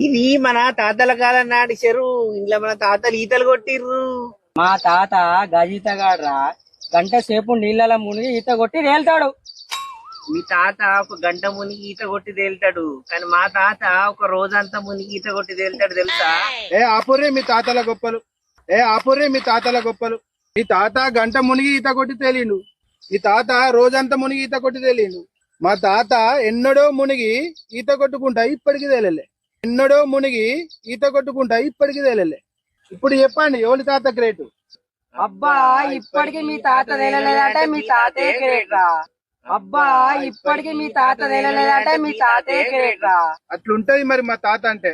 ఇది మన తాతల కాలం నాటి చెరువు ఇంట్లో మన తాతలు ఈతలు కొట్టిర్రు. మా తాత గజీతగాడ్రా గంట సేపు నీళ్ళలో మునిగి ఈత కొట్టి తేల్తాడు. మీ తాత ఒక గంట మునిగి ఈత కొట్టి తేలుతాడు. కానీ మా తాత ఒక రోజంతా మునిగి ఈత కొట్టి తేలుతాడు తెలుసా? ఏ ఆపుర్రే మీ తాతల గొప్పలు. ఏ ఆపుర్రే మీ తాతల గొప్పలు. మీ తాత గంట మునిగి ఈత కొట్టి తేలిండు. మీ తాత రోజంతా మునిగి ఈత కొట్టి తేలిండు. మా తాత ఎన్నడో మునిగి ఈత కొట్టుకుంటా ఇప్పటికి తేలలే. ఎన్నడో మునిగి ఈత కొట్టుకుంటా ఇప్పటికి తేలలే. ఇప్పుడు చెప్పండి ఎవరి తాత గ్రేట్? అబ్బా ఇప్పటికి మీ తాత తేలలేదంటే మీ తాతే గ్రేట్ రా అబ్బా ఇప్పటికి మీ తాత తేలలేదంటే మీ తాతే గ్రేట్ రా అట్లుంటది మరి మా తాత అంటే.